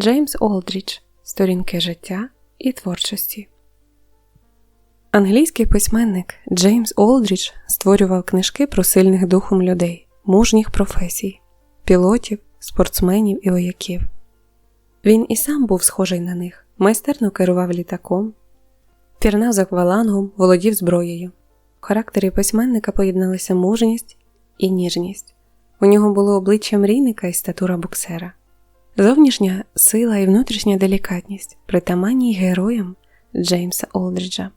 Джеймс Олдріч Сторінки життя і творчості. Англійський письменник Джеймс Олдріч створював книжки про сильних духом людей, мужніх професій, пілотів, спортсменів і вояків. Він і сам був схожий на них, майстерно керував літаком, пірнав за аквалангом, володів зброєю. В характері письменника поєдналися мужність і ніжність. У нього було обличчя мрійника і статура боксера. Зовнішня сила і внутрішня делікатність, притаманні героям Джеймса Олдріджа.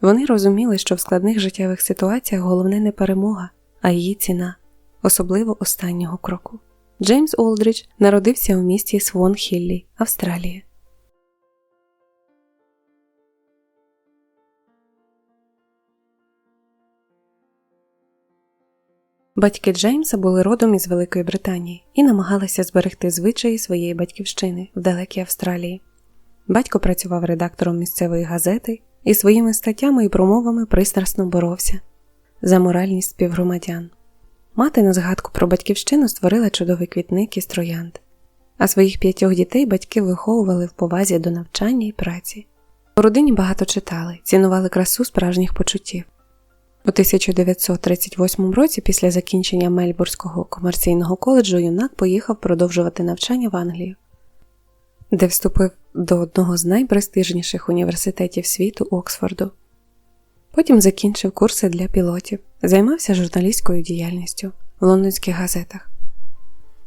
Вони розуміли, що в складних життєвих ситуаціях головне не перемога, а її ціна, особливо останнього кроку. Джеймс Олдрідж народився у місті Свон Хіллі, Австралія. Батьки Джеймса були родом із Великої Британії і намагалися зберегти звичаї своєї батьківщини в далекій Австралії. Батько працював редактором місцевої газети і своїми статтями і промовами пристрасно боровся за моральність співгромадян. Мати на згадку про батьківщину створила чудовий квітник із троянд, а своїх п'ятьох дітей батьки виховували в повазі до навчання і праці. У родині багато читали, цінували красу справжніх почуттів. У 1938 році, після закінчення Мельбурзького комерційного коледжу, юнак поїхав продовжувати навчання в Англію, де вступив до одного з найпрестижніших університетів світу Оксфорду. Потім закінчив курси для пілотів, займався журналістською діяльністю в лондонських газетах.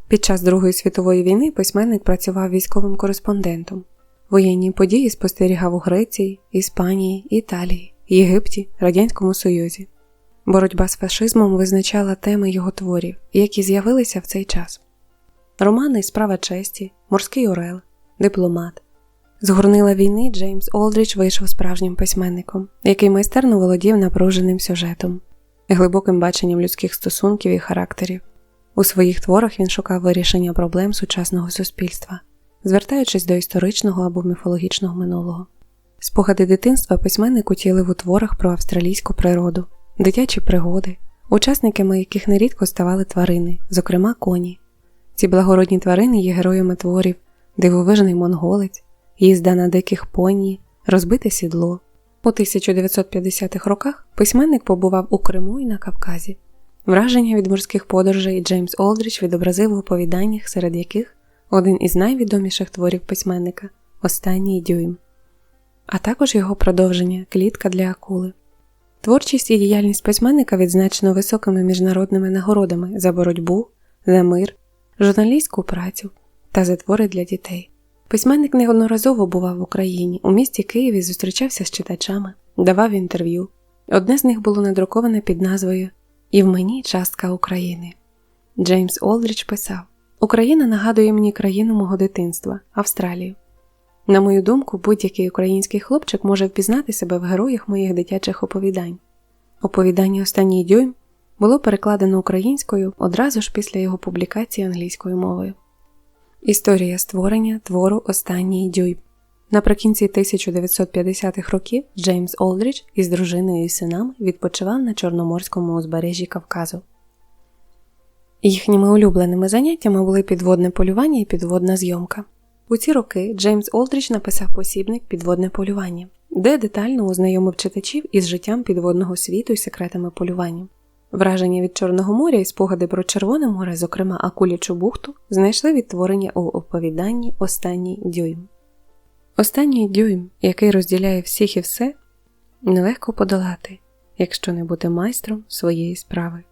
Під час Другої світової війни письменник працював військовим кореспондентом. Воєнні події спостерігав у Греції, Іспанії, Італії. Єгипті, Радянському Союзі. Боротьба з фашизмом визначала теми його творів, які з'явилися в цей час: романи Справа честі, Морський Орел, Дипломат. З горнила війни Джеймс Олдріч вийшов справжнім письменником, який майстерно володів напруженим сюжетом, глибоким баченням людських стосунків і характерів. У своїх творах він шукав вирішення проблем сучасного суспільства, звертаючись до історичного або міфологічного минулого. Спогади дитинства письменник утілив у творах про австралійську природу, дитячі пригоди, учасниками яких нерідко ставали тварини, зокрема коні. Ці благородні тварини є героями творів, дивовижний монголець, їзда на диких поні, розбите сідло. У 1950-х роках письменник побував у Криму і на Кавказі. Враження від морських подорожей Джеймс Олдріч відобразив в оповіданнях, серед яких один із найвідоміших творів письменника Останній дюйм а також його продовження клітка для акули. Творчість і діяльність письменника відзначено високими міжнародними нагородами за боротьбу, за мир, журналістську працю та за твори для дітей. Письменник неодноразово бував в Україні, у місті Києві зустрічався з читачами, давав інтерв'ю. Одне з них було надруковане під назвою І в мені частка України. Джеймс Олдріч писав: Україна нагадує мені країну мого дитинства, Австралію. На мою думку, будь-який український хлопчик може впізнати себе в героях моїх дитячих оповідань. Оповідання Останній дюйм було перекладено українською одразу ж після його публікації англійською мовою. Історія створення твору Останній дюйм. Наприкінці 1950-х років Джеймс Олдріч із дружиною і синами відпочивав на Чорноморському узбережжі Кавказу. Їхніми улюбленими заняттями були підводне полювання і підводна зйомка. У ці роки Джеймс Олдріч написав посібник Підводне полювання, де детально ознайомив читачів із життям підводного світу і секретами полювання. Враження від Чорного моря і спогади про Червоне море, зокрема Акулячу бухту, знайшли відтворення у оповіданні Останній дюйм. Останній дюйм, який розділяє всіх і все, нелегко подолати, якщо не бути майстром своєї справи.